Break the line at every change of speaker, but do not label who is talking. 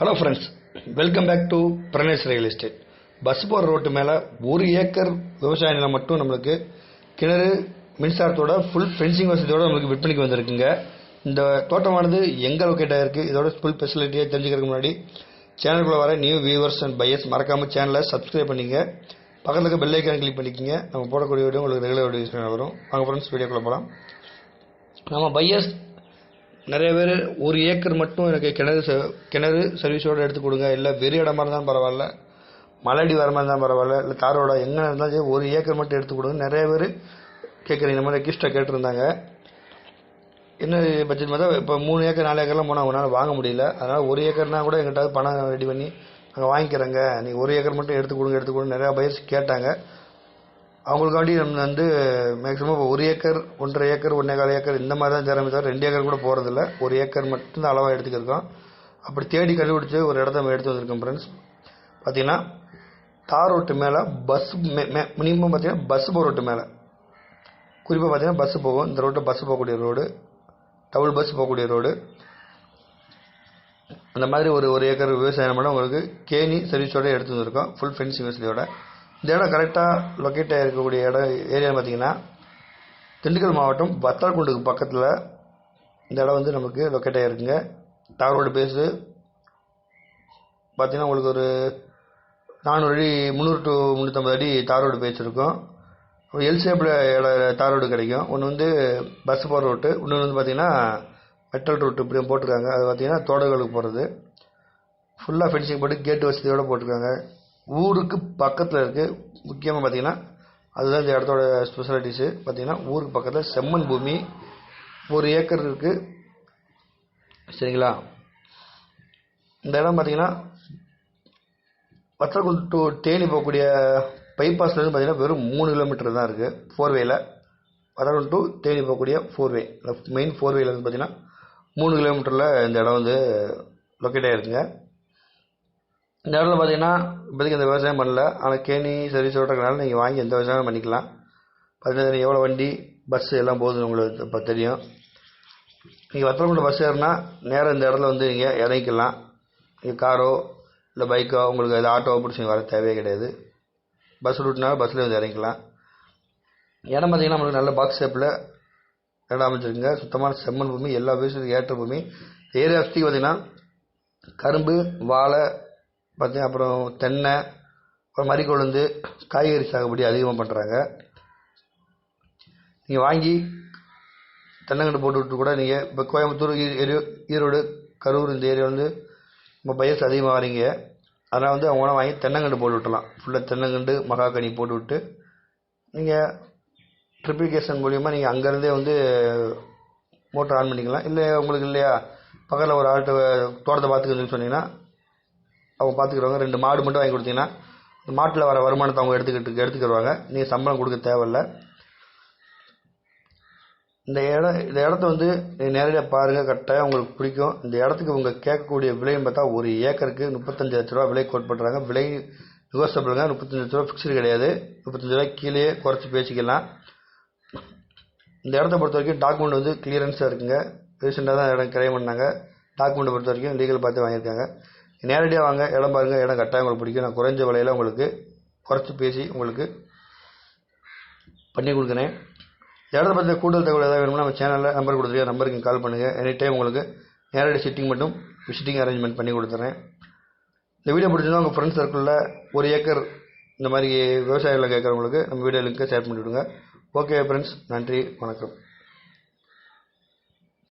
Hello friends welcome back to Pranesh real estate bus போகிற road மேலே ஒரு acre விவசாய நிலம் மட்டும் நம்மளுக்கு கிணறு மின்சாரத்தோட ஃபுல் ஃபென்சிங் வசதியோட நம்மளுக்கு விற்பனைக்கு வந்திருக்குங்க. இந்த தோட்டமானது எங்கே லொக்கேட்டாக இருக்குது இதோட ஃபுல் ஃபெசிலிட்டியாக தெரிஞ்சுக்கிறதுக்கு முன்னாடி சேனலுக்குள்ளே வர நியூ வியூவர்ஸ் அண்ட் பையர்ஸ் மறக்காமல் சேனலை சப்ஸ்கிரைப் பண்ணிங்க. பக்கத்தில் இருக்க பெல் ஐக்கான் கிளிக் பண்ணிக்கிங்க. நம்ம போடக்கூடிய வீடியோ உங்களுக்கு ரெகுலர் வீடியோஸ் வரும். வாங்க ஃப்ரெண்ட்ஸ் வீடியோக்குள்ளே போகலாம் நம்ம பையர்ஸ் நிறைய பேர் ஒரு ஏக்கர் மட்டும் எனக்கு கிணறு ச- கிணறு சர்வீஸோடு எடுத்து கொடுங்க. இல்லை வெறி இடமா இருந்தாலும் பரவாயில்ல. மலடி வர மாதிரி பரவாயில்ல. இல்லை தாரோட எங்கே இருந்தாலும் சரி ஒரு ஏக்கர் மட்டும் எடுத்து கொடுங்க. நிறைய பேர் கேட்குறீங்க இந்த மாதிரி கிஸ்ட்டை கேட்டிருந்தாங்க. என்ன பட்ஜெட் பார்த்தா இப்போ மூணு ஏக்கர் நாலு ஏக்கர்லாம் போனால் அவங்களால வாங்க முடியல. அதனால் ஒரு ஏக்கர்னா கூட எங்கிட்ட பணம் ரெடி பண்ணி நாங்கள் வாங்கிக்கிறேங்க. நீங்கள் ஒரு ஏக்கர் மட்டும் எடுத்து கொடுங்க எடுத்து கொடுங்க நிறையா பயிர்ஸ் கேட்டாங்க. அவங்களுக்காண்டி நம்ம வந்து மேக்ஸிமம் இப்போ ஒரு ஏக்கர் ஒன்றரை ஏக்கர் ஒன்றேகால் ஏக்கர் இந்த மாதிரி தான் திறமை தவிர ரெண்டு ஏக்கர் கூட போகிறதில்ல ஒரு ஏக்கர் மட்டும்தான் அளவாக எடுத்துக்கிருக்கோம். அப்படி தேடி கண்டுபிடிச்சி ஒரு இடத்த நம்ம எடுத்து வந்திருக்கோம் ஃப்ரெண்ட்ஸ் பார்த்தீங்கன்னா தார் ரோட்டு மேலே பஸ் மினிமம் பார்த்தீங்கன்னா பஸ் போகிற ரோட்டு மேலே. குறிப்பாக பார்த்தீங்கன்னா பஸ் போகும். இந்த ரோட்டை பஸ் போகக்கூடிய ரோடு டபுள் பஸ் போகக்கூடிய ரோடு அந்த மாதிரி ஒரு ஒரு ஏக்கர் விவசாயம் பண்ண உங்களுக்கு கேணி சர்வீஸோட எடுத்து வந்திருக்கோம். ஃபுல் ஃபென்சிங் வசதியோட இந்த இடம் கரெக்டாக லொக்கேட் ஆகிருக்கக்கூடிய இடம் ஏரியா பார்த்தீங்கன்னா திண்டுக்கல் மாவட்டம் வத்தாக்குண்டுக்கு பக்கத்தில் இந்த இடம் வந்து நமக்கு லொக்கேட் ஆகிருக்குங்க தார் ரோடு பேஸு பார்த்தீங்கன்னா உங்களுக்கு ஒரு நானூறு அடி முந்நூறு டு முந்நூற்றம்பது அடி தார் ரோடு பேஸ் இருக்கும். ஒரு எல் ஷேப்பில் தார் ரோடு கிடைக்கும். ஒன்று வந்து பஸ் போகிற ரோட்டு இன்னொன்று வந்து பார்த்தீங்கன்னா மெட்டல் ரோட்டு இப்படி போட்டிருக்காங்க. அது பார்த்தீங்கன்னா தோடர்களுக்கு போகிறது ஃபுல்லாக ஃபென்சிங் போட்டு கேட்டு வசதியோடு போட்டிருக்காங்க. ஊருக்கு பக்கத்தில் இருக்குது முக்கியமாக பார்த்தீங்கன்னா அதுதான் இந்த இடத்தோட ஸ்பெஷாலிட்டிஸு பார்த்தீங்கன்னா ஊருக்கு பக்கத்தில் செம்மண் பூமி ஒரு ஏக்கர் இருக்குது சரிங்களா? இந்த இடம் பார்த்தீங்கன்னா வத்தலக்குள் டு தேனி போகக்கூடிய பைபாஸ்லேருந்து பார்த்தீங்கன்னா வெறும் மூணு கிலோமீட்டர் தான் இருக்குது ஃபோர் வேல டு தேனி போகக்கூடிய ஃபோர் வே மெயின் ஃபோர் வேல பார்த்தீங்கன்னா மூணு கிலோமீட்டரில் இந்த இடம் வந்து லொக்கேட் ஆகிருக்குங்க இந்த இடத்துல பார்த்தீங்கன்னா இப்போதைக்கு இந்த விவசாயம் பண்ணல. ஆனால் கேணி சரி சொல்கிறதுனால நீங்கள் வாங்கி எந்த விவசாயம் பண்ணிக்கலாம். பார்த்தீங்கன்னா எவ்வளோ வண்டி பஸ்ஸு எல்லாம் போகுதுன்னு உங்களுக்கு இப்போ தெரியும். நீங்கள் வத்தலக்குண்டு பஸ் ஏறினா நேராக இந்த இடத்துல வந்து நீங்கள் இறங்கிக்கலாம் நீங்கள் காரோ இல்லை பைக்கோ உங்களுக்கு எதாவது ஆட்டோவோ பிடிச்சி வர தேவையே கிடையாது. பஸ் ரூட்னாலும் பஸ்ஸில் வந்து இறங்கிக்கலாம். இடம் பார்த்தீங்கன்னா நம்மளுக்கு நல்ல பாக்ஸ் ஷேப்பில் இடம் அமைச்சிருக்குங்க. சுத்தமான செம்மண் பூமி எல்லா விஷயத்துக்கும் ஏற்ற பூமி. ஏரியா சுற்றி பார்த்தீங்கன்னா கரும்பு வாழை பார்த்தீங்கன்னா அப்புறம் தென்னை அப்புறம் மறிக்கொழுந்து காய்கறி சாகுபடி அதிகமாக பண்ணுறாங்க நீங்கள் வாங்கி தென்னங்கண்டு போட்டுவிட்டு கூட நீங்கள் இப்போ கோயம்புத்தூர் ஈரோடு கரூர் இந்த ஏரியா வந்து நம்ம பையர்ஸ் அதிகமாக வரீங்க அதனால் வந்து அவங்க வாங்கி தென்னங்கண்டு போட்டு விட்டலாம் ஃபுல்லாக தென்னங்கண்டு மகாக்கனி போட்டு விட்டு நீங்கள் ட்ரிப்ளிகேஷன் மூலியமாக நீங்கள் அங்கேருந்தே வந்து மோட்டர் ஆன் பண்ணிக்கலாம். இல்லை உங்களுக்கு இல்லையா? பக்கத்தில் ஒரு ஆள்கிட்ட தோட்டத்தை பார்த்துக்கணும்னு சொன்னீங்கன்னா அவங்க பார்த்துக்கிறவங்க ரெண்டு மாடு மட்டும் வாங்கி கொடுத்தீங்கன்னா மாட்டில் வர வருமானத்தை அவங்க எடுத்துக்கிட்டு எடுத்துக்கிடுவாங்க நீங்கள் சம்பளம் கொடுக்க தேவையில்ல. இந்த இடம் இந்த இடத்த வந்து நீங்கள் நேரடியாக பாருங்கள் கரெக்டாக உங்களுக்கு பிடிக்கும். இந்த இடத்துக்கு உங்கள் கேட்கக்கூடிய விலைன்னு பார்த்தா ஒரு ஏக்கருக்கு முப்பத்தஞ்சு லட்ச ரூபா விலை கோட் பண்ணுறாங்க விலை நிகோசபிளுங்க முப்பத்தஞ்சு லட்ச ரூபா ஃபிக்ஸ்டு கிடையாது. முப்பத்தஞ்சு ரூபா கீழே குறைச்சி பேசிக்கலாம். இந்த இடத்த பொறுத்த வரைக்கும் டாக்குமெண்ட் வந்து கிளியரன்ஸாக இருக்குங்க. ரீசெண்டாக தான் இடம் கிரைம் பண்ணாங்க. டாக்குமெண்ட்டை பொறுத்த வரைக்கும் லீகல் பார்த்து வாங்கியிருக்காங்க. நேரடியாக வாங்க இடம் பாருங்கள் இடம் கட்டாயம் உங்களுக்கு பிடிக்கும். நான் குறைஞ்ச விலையில் உங்களுக்கு குறைச்சி பேசி உங்களுக்கு பண்ணி கொடுக்குறேன். இடத்த பற்றி கூடுதல் தகவல் ஏதாவது வேணும்னா நம்ம சேனலில் நம்பர் கொடுத்துருக்கேன் நம்பருக்கு கால் பண்ணுங்கள் எனி டைம் உங்களுக்கு நேரடி சிட்டிங் மட்டும் விசிட்டிங் அரேஞ்ச்மெண்ட் பண்ணி கொடுத்துறேன். இந்த வீடியோ பிடிச்சிருந்தா உங்கள் ஃப்ரெண்ட்ஸ் சர்க்கிளில் ஒரு ஏக்கர் இந்த மாதிரி விவசாயிகளை கேட்குறவங்களுக்கு நம்ம வீடியோ லிங்க்கை ஷேர் பண்ணிவிடுங்க. ஓகே ஃப்ரெண்ட்ஸ் நன்றி வணக்கம்.